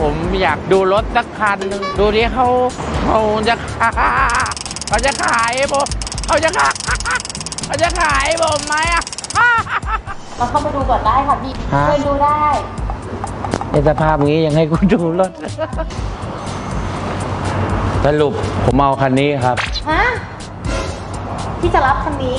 ผมอยากดูรถสักคันหนึ่งดูดิเขาเขาจะขายเขาจะขายให้ผมเขาจะขายเขาจะขายให้ผมไหมอะเราเข้าไปดูก่อนได้ค่ะพี่ฮะเชิญดูได้ ในสภาพงี้ยังให้กูดูรถ สรุปผมเอาคันนี้ครับ ฮะ พี่จะรับคันนี้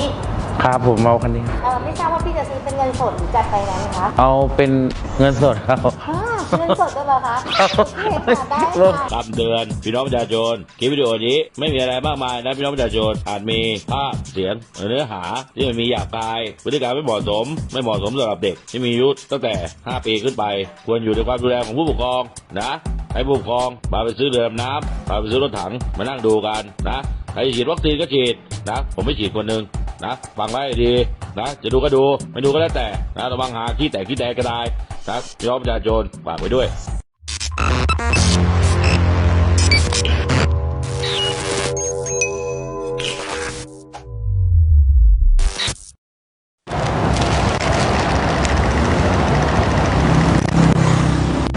ครับผมเอาคันนี้ เออไม่ทราบว่าพี่จะซื้อเป็นเงินสดหรือจัดไปแนนซ์คะ เอาเป็นเงินสดครับ ฮะ เงินสดด้วยเหรอคะโอเคค่ะได้ค่ะ คำเตือนพี่น้องประชาชนคลิปวิดีโอนี้ไม่มีอะไรมากมายนะพี่น้องประชาชนอาจมีภาพเสียงหรือเนื้อหาที่มันมีหยาบคายพฤติกรรมไม่เหมาะสม ไม่เหมาะสมสำหรับเด็กที่มีอายุตั้งแต่ 5 ปีขึ้นไป ควรอยู่ในความดูแลของผู้ปกครองนะให้ผู้ปกครองพาไปซื้อเรือดำน้ำพาไปซื้อรถถังมานั่งดูกันนะ ใครฉีดวัคซีนก็ฉีดนะ ผมไม่ฉีดคนหนึ่งนะฟังไว้ดีนะจะดูก็ดูไม่ดูก็แล้วแต่นะระวังหาขี้แตกขี้แตกก็ได้นะพี่น้องประชาชนฝากไว้ด้วย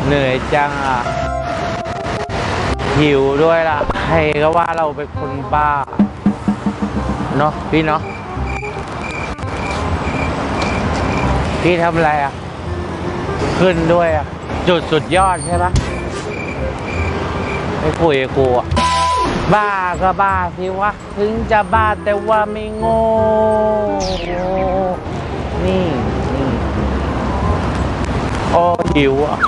เหนื่อยจังอะ หิวด้วยล่ะ ใครก็ว่าเราเป็นคนบ้า เนาะพี่เนาะพี่ทำอะไรอะ ขึ้นด้วยอะ จุดสุดยอดใช่ปะไม่คุยกูอะ บ้าก็บ้าสิวะ ถึงจะบ้าแต่ว่าไม่โง่นี่นี่โอ้หิวอะ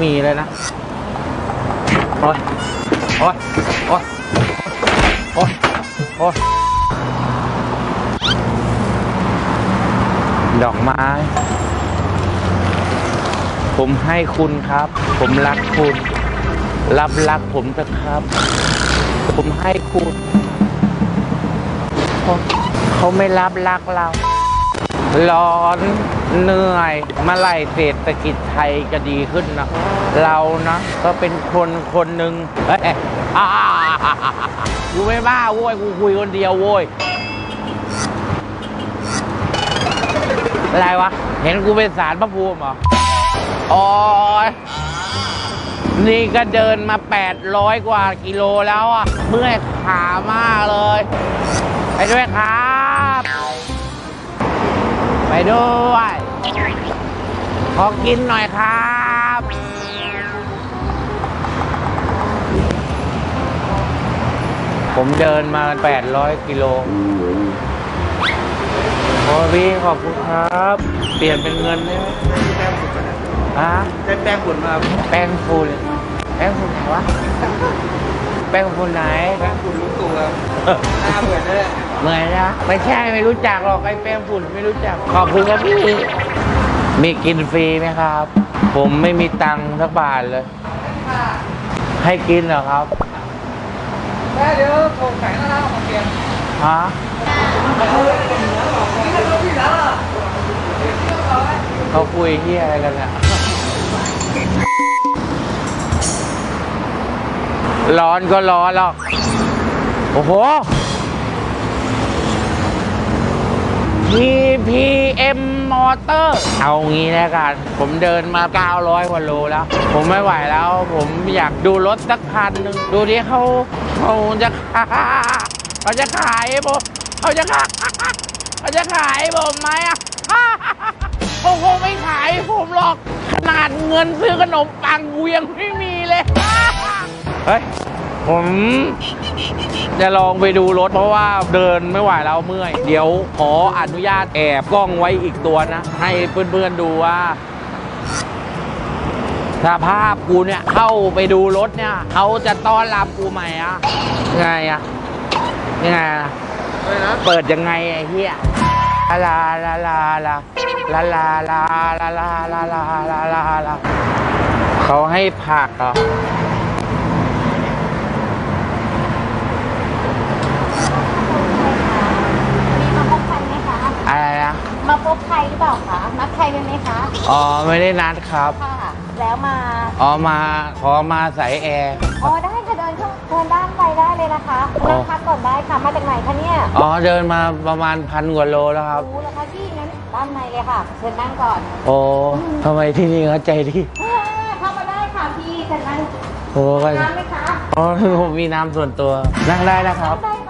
ม่มีเลยนะ โอ๊ยโอ๊ยโอ๊ยโอ๊ยโอ๊ยดอกไม้ ผมให้คุณครับ ผมรักคุณ รับรักผมเถอะครับ ผมให้คุณ เขาเขาไม่รับรักเรา ร้อนเหนื่อยเมื่อไหร่เศรษฐกิจไทยจะดีขึ้นนะ เรานะ ก็เป็นคนคนหนึ่งเอ้ยอ่ากูไม่บ้าโว้ยกูคุยคนเดียวโว้ยอะไรวะ เห็นกูเป็นสารพระภูมิเหรออ้ยนี่ก็เดินมา 800 กว่ากิโลแล้วอะ เมื่อยขามากเลย ไปด้วยครับ ด้วย ขอกินหน่อยครับผมเดินมา 800 กิโลโอ้พี่ขอบคุณครับ เปลี่ยนเป็นเงินได้ไหมฮะได้แป้งฝุ่นมา แป้งฝุ่นแป้งฝุ่นไหนวะ แป้งฝุ่นไหนแป้งฝุ่นลุงตู่ครับหน้าเหมือนเลยเหมือนนะไม่ใช่ไม่รู้จักหรอกไอ้แป้งฝุ่นไม่รู้จัก ขอบคุณครับพี่ มีกินฟรีไหมครับ ผมไม่มีตังค์สักบาทเลย ให้กินเหรอครับแม่เดี๋ยวโทรแข็งแล้วนะมาเปลี่ยนฮะเขาคุยที่อะไรกันอะ ร้อนก็ร้อนหรอกโอ้โห PPM Motor เอางี้แล้วกัน ผมเดินมา 900กว่าโลแล้ว ผมไม่ไหวแล้ว ผมอยากดูรถสักคันหนึ่งดูดิเขาเขาจะเขาจะขายผมเขาจะขายเขาจะขายผมไหมอะเขาคงไม่ขายผมหรอก ขนาดเงินซื้อขนมปังกูยังไม่มีเลย เฮ้ย ผมจะลองไปดูรถเพราะว่าเดินไม่ไหวแล้วเมื่อย เดี๋ยวขออนุญาตแอบกล้องไว้อีกตัวนะ ให้เพื่อนๆดูว่าสภาพกูเนี่ยเข้าไปดูรถเนี่ยเขาจะต้อนรับกูไหมอะยังไงอะยังไงอะอะไรนะเปิดยังไงไอ้เหี้ยลาลาลาลาลาลาลาลาลาลาลาลาลาลาเขาให้ผักเหรอ มีมาพบใครไหมคะ อะไรนะ มาพบใครหรือเปล่าคะ นัดใครไว้ไหมคะ อ๋อไม่ได้นัดครับ ค่ะวแล้วมา อ๋อมาขอมาใส่แอร์อ๋อได้ค่ะเดินเข้าเดินด้านไปได้เลยนะคะอ๋อนั่งพักก่อนได้ค่ะ มาจากไหนคะเนี่ยอ๋อเดินมาประมาณพันกว่าโลแล้วครับ รู้แล้วคะพี่งั้นด้านในเลยค่ะ เชิญนั่งก่อนโอ้ทำไมที่นี่เขาใจดีอ่าเข้ามาได้ค่ะพี่เชิญนั่งโอ้ก็น้ำไหมคะอ๋อผมมีน้ำส่วนตัวนั่งได้นะครับ ได้ค่ะนั่งได้ค่ะ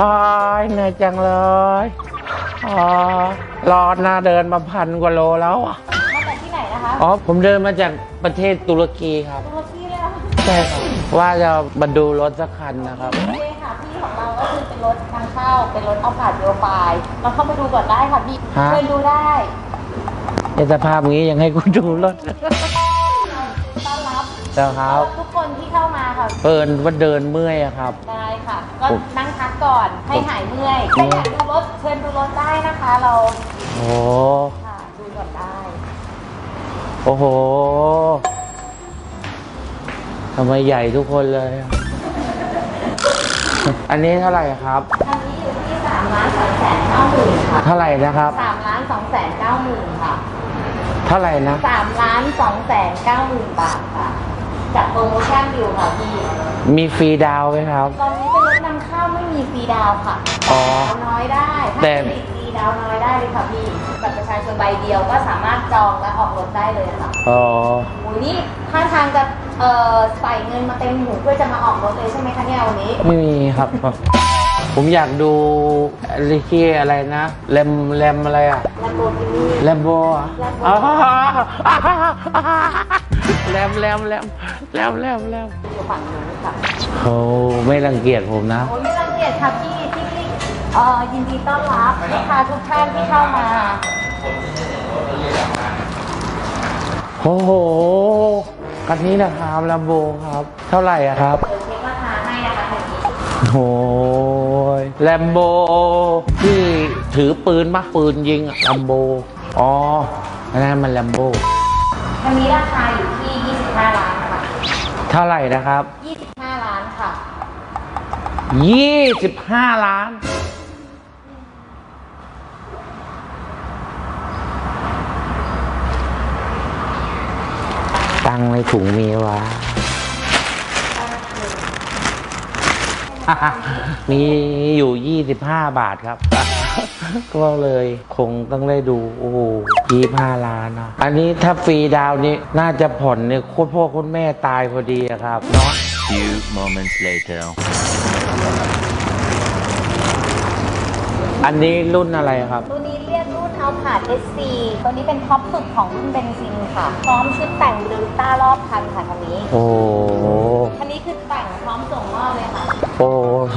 ฮายเหนื่อยจังเลยอ๋อร้อนนะเดินมาพันกว่าโลแล้วอะมาจากที่ไหนนะคะอ๋อ ผมเดินมาจากประเทศตุรกีครับ ตุรกีเลยเหรอใช่ครับว่าจะมาดูรถสักคันนะครับ โอเคค่ะพี่ของเราก็คือเป็นรถทางเข้าเป็นรถเอาผ่านโยไฟเราเข้ามาดูก่อนได้ค่ะพี่ฮะ เชิญดูได้ ในสภาพอย่างนี้ยังให้กูดูรถต้อนรับ แล้วครับทุกคนที่เข้ามาค่ะ เปินว่าเดินเมื่อยอะครับ ได้ค่ะ ก็นั่งพักก่อนให้หายเมื่อยถ้าอยากดูรถเชิญดูรถได้นะคะ เราโอ้ค่ะดูก่อนได้โอ้โหทำไมใหญ่ทุกคนเลยอะอันนี้เท่าไหร่ครับอันนี้อยู่ที่สามล้านสองแสนเก้าหมื่นค่ะเท่าไหร่นะครับ สามล้านสองแสนเก้าหมื่นค่ะเท่าไหร่นะ สามล้านสองแสนเก้าหมื่นบาทค่ะ จัดโปรโมชั่นอยู่ค่ะพี่มีฟรีดาวน์ไหมครับ ตอนนี้เป็นรถนำเข้าไม่มีฟรีดาวน์ค่ะอ๋อ ดาวน์น้อยได้ถ้าแต่เป็นฟรีดาวน์น้อยได้เลยค่ะพี่บัตรประชาชนใบเดียวก็สามารถจองและออกรถได้เลยค่ะอ๋อ โอ้ยนี่ท่าทางจะเอ่อใส่เงินมาเต็มหูเพื่อจะมาออกรถเลยใช่ไหมคะเนี่ยวันนี้ ไม่มีครับ ผมอยากดูอะไรที่อะไรนะแรมแรมอะไรอะแลมโบกินี่แรมโบอะ Lambo อ๋อ แรมแรมแรมแรมแรมแรมอยู่ฝั่งนู้นค่ะโอ้ไม่รังเกียจผมนะ โอ้ยไม่รังเกียจค่ะพี่ที่นี่เอ่อยินดีต้อนรับลูกค้าทุกท่านที่เข้ามา โอ้โหคันนี้นะครับแรมโบครับ เท่าไหร่อะครับ เดี๋ยวเช็คราคาให้นะคะทางนี้โอ้ยแรมโบที่ถือปืนปะปืนยิงอะแรมโบ อ๋ออันนั้นมันแรมโบคันนี้ราคาอยู่ที่ 25 ล้านค่ะ เท่าไหร่นะครับ 25 ล้านค่ะยี่สิบห้าล้าน ตังค์ในถุงมีวะ มีอยู่ 25 บาทครับ ก็เลยคงต้องได้ดู โอ้โห25ล้านนะอันนี้ถ้าฟรีดาวน์นี่น่าจะผ่อนเนี่ยโคตรพ่อโคตรแม่ตายพอดีอะครับเนาะ Few moments later. อันนี้รุ่นอะไรครับ ตัวนี้เรียกรุ่นเอาผาด SC ตัวนี้เป็นท็อปสุดของรุ่นเบนซินค่ะ พร้อมชุดแต่งเดลต้ารอบคันค่ะคันนี้ โอ้โห คันนี้คือ โอ้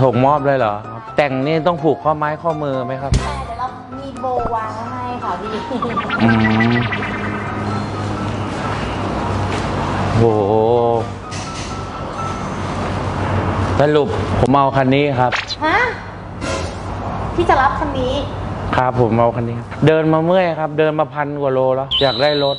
ส่งมอบเลยเหรอ แต่งนี่ต้องผูกข้อไม้ข้อมือไหมครับ แต่เดี๋ยวเรามีโบวางไว้ให้ค่ะพี่อืมโหสรุปผมเอาคันนี้ครับ ฮะพี่จะรับคันนี้ ครับผมเอาคันนี้ครับเดินมาเมื่อยครับ เดินมาพันกว่าโลแล้ว อยากได้รถ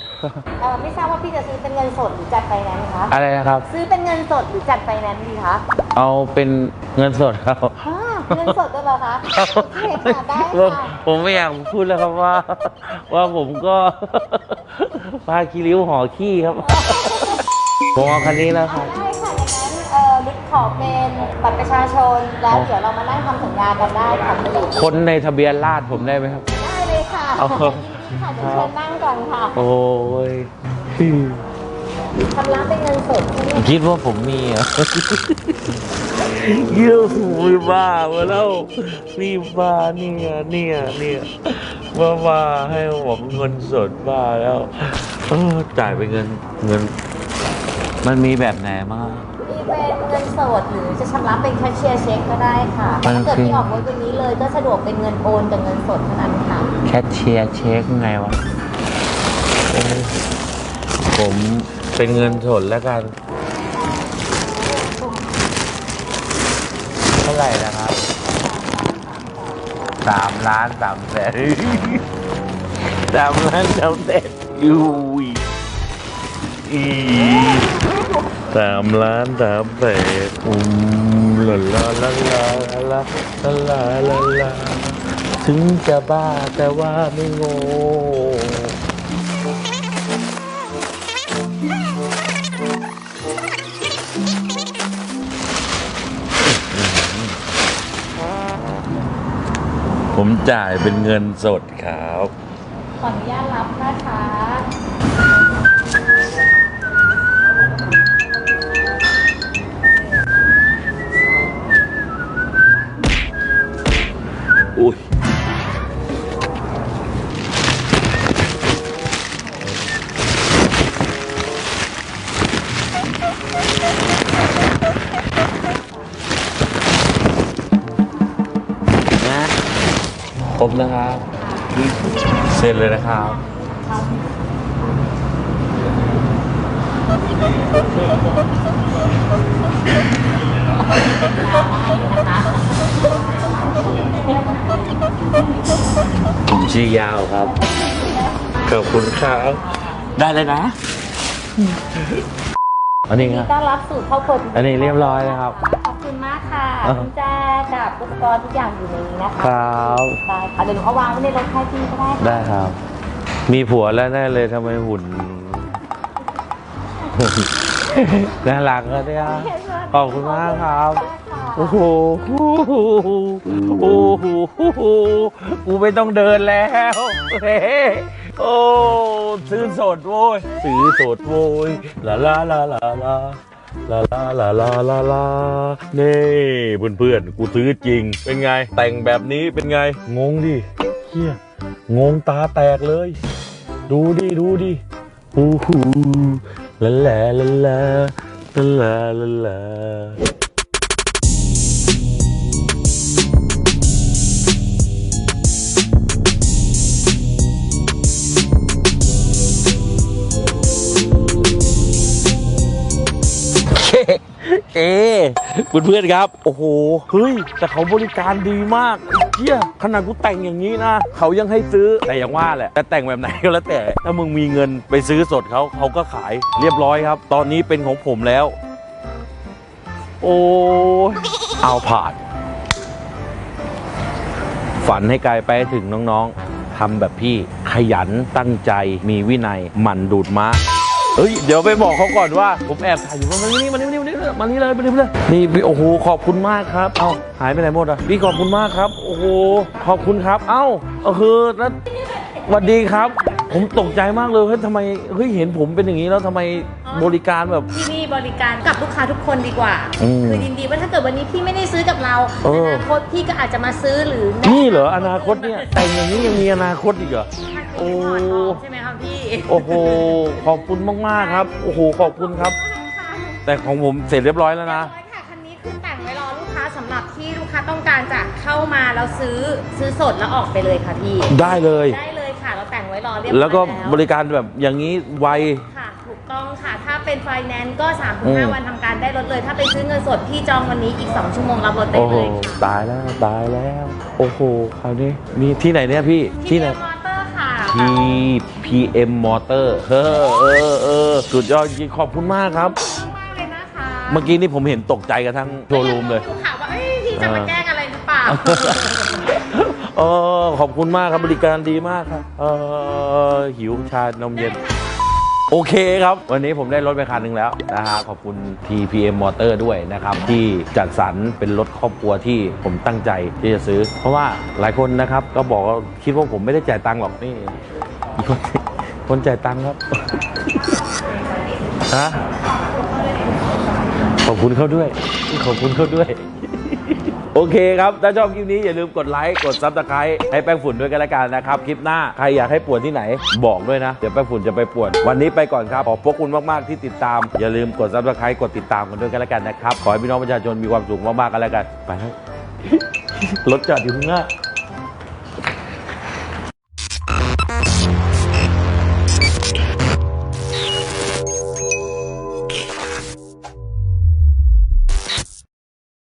เออไม่ทราบว่าพี่จะซื้อเป็นเงินสดหรือจัดไฟแนนซ์คะ อะไรนะครับ ซื้อเป็นเงินสดหรือจัดไฟแนนซ์ดีคะเอาเป็นเงินสดครับอ่าเงินสดด้วยเหรอคะโอเคค่ะได้ผมค่ะ ผมไม่อยากพูดแล้วครับว่า ว่าผมก็ พาคิริ้วห่อขี้ครับผมเอาคันนี้แล้วครับ ได้ ขอเป็นบัตรประชาชนแล้วเดี๋ยวเรามานั่งทำสัญญากันได้ค่ะพี่คนในทะเบียนราษฎร์ผมได้ไหมครับได้เลยค่ะเอายินดีค่ะเดี๋ยวเชิญนั่งก่อนค่ะโอ้ยชำระเป็นเงินสดใช่ไหมคิดว่าผมมีเหรอเยี่ยมมีบ้ามาแล้วมีบ้าเนี่ยเนี่ยเนี่ยว่ามาให้ผมเงินสดบ้าแล้วเออจ่ายเป็นเงินเงิน มันมีแบบไหนมางมี เป็นเงินสดหรือจะชำระเป็นแคชเชียร์เช็คก็ได้ค่ะมันถ้าเกิดคือที่ออกรถวันนี้เลยก็สะดวกเป็นเงินโอนกับเงินสดเท่านั้นค่ะ แคชเชียร์เช็คไงวะโอ้ยผมเป็นเงินสดแล้วกัน เท่าไหร่นะครับสามล้านสามแสนสามล้านสามแสนยูยอี สามล้านสามแสนอุ้มหล่นลาลาลาลาลาลาลาลาถึงจะบ้าแต่ว่าไม่โง่ผมจ่ายเป็นเงินสดครับ ขออนุญาตรับนะคะ นะครบนะครับเสร็จเลยนะครับ ผมชื่อยาวครับ ขอบคุณครับ ได้เลยนะ อันนี้ครับ ต้อนรับสู่ครอบครัวอันนี้เรียบร้อยแล้วครับขอบคุณมากค่ะอ่ากุญแจกับอุปกรณ์ทุกอย่างอยู่ในนี้นะคะครับ ได้ค่ะเดี๋ยวหนูเอาวางไว้ในรถให้พี่ก็ได้ค่ะได้ครับ มีผัวแล้วแน่เลยทำไมหุ่น น่ารักอะเนี่ยขอบคุณมากครับ โอ้โห โอ้โห กูไม่ต้องเดินแล้วเฮ้ โอ้ซื้อสดโว้ยซื้อสดโว้ยลาลาลาลาลาลาลาลาลาลาลานี่เพื่อนกูซื้อจริง เป็นไง แต่งแบบนี้เป็นไง งงดิเฮียงงตาแตกเลย ดูดิดูดิฮู้ฮู้ลาลาลาลาลาลาลา เพื่อนๆครับ โอ้โห เฮ้ย แต่เขาบริการดีมากเฮียขนาดกูแต่งอย่างนี้นะ เขายังให้ซื้อ แต่อย่างว่าแหละแต่แต่งแบบไหนก็แล้วแต่ ถ้ามึงมีเงินไปซื้อสดเขาเขาก็ขายเรียบร้อยครับ ตอนนี้เป็นของผมแล้ว โอ้ยเอาผ่าน ฝันให้ไกลไปถึงน้องๆทำแบบพี่ขยันตั้งใจมีวินัยหมั่นดูดม้า เฮ้ยเดี๋ยวไปบอกเขาก่อนว่า ผมแอบถ่ายอยู่มานี่มานี่มานี่มานี่มานี่เลยมานี่เลยนี่พี่โอ้โหขอบคุณมากครับ เอ้าหายไปไหนหมดอะพี่ขอบคุณมากครับ โอ้โหขอบคุณครับ เอ้าเออคือแล้วสวัสดีครับ ผมตกใจมากเลยเฮ้ยทำไมเฮ้ยเห็นผมเป็นอย่างนี้แล้วทำไมบริการแบบ ที่นี่บริการกับลูกค้าทุกคนดีกว่า อืมคือยินดีว่าถ้าเกิดวันนี้พี่ไม่ได้ซื้อกับเราเอออ นาคตพี่ก็อาจจะมาซื้อหรือนี่เหรออนาคตเนี่ยแต่งอย่างนี้ยังมีอนาคตอีกเหรอ โอ้ถอดออกใช่ไหมครับพี่โอ้โห ขอบคุณมากๆครับ โอ้โห ขอบคุณครับ แต่ของผมเสร็จเรียบร้อยแล้วนะเรียบร้อยค่ะ คันนี้คือแต่งไว้รอลูกค้าสำหรับที่ลูกค้าต้องการจะเข้ามาแล้วซื้อซื้อสดแล้วออกไปเลยค่ะพี่ ได้เลย ได้เลยค่ะ เราแต่งไว้รอเรียบร้อยแล้วก็แล้วบริการแบบอย่างนี้ไว ค่ะ ถูกต้องค่ะ ถ้าเป็นไฟแนนซ์ก็อืม3-5วันทำการได้รถเลย ถ้าไปซื้อเงินสดพี่จองวันนี้อีก 2 ชั่วโมงรับรถได้โอ้โห เลยค่ะตายแล้ว ตายแล้ว โอ้โห คราวนี้ มีที่ไหนเนี่ยพี่ ที่ไหนมอเตอร์ค่ะ P PM Motor เออเออเออสุดยอดจริงขอบคุณมากครับขอบคุณมากเลยนะคะเมื่อกี้นี่ผมเห็นตกใจกันทั้งโชว์รูมเลย ดูข่าวว่าเอ้ยพี่จะมาแกล้งอะไรหรือเปล่า เออขอบคุณมากครับบริการดีมากครับ เออหิวชานมเย็น โอเคครับ วันนี้ผมได้รถไปคันหนึ่งแล้วนะฮะขอบคุณ TPM Motor ด้วยนะครับ ที่จัดสรรเป็นรถครอบครัวที่ผมตั้งใจที่จะซื้อ เพราะว่าหลายคนนะครับ ก็บอกว่าคิดว่าผมไม่ได้จ่ายตังค์หรอกนี่คนคนจ่ายตังค์ครับฮะขอบคุณเขาด้วย ขอบคุณเขาด้วย โอเคครับ ถ้าชอบคลิปนี้อย่าลืมกดไลค์ กดซับสไครต์ให้แป้งฝุ่นด้วยกันละกันนะครับ คลิปหน้า ใครอยากให้ป่วนที่ไหน บอกด้วยนะ เดี๋ยวแป้งฝุ่นจะไปป่วน วันนี้ไปก่อนครับ ขอบพระคุณมาก ๆ ที่ติดตาม อย่าลืมกดซับสไครต์กดติดตามกันด้วยกันละกันนะครับ ขอให้พี่น้องประชาชนมีความสุขมาก ๆ กันแล้วกัน ไปแล้วรถจอดอยู่ข้างหน้า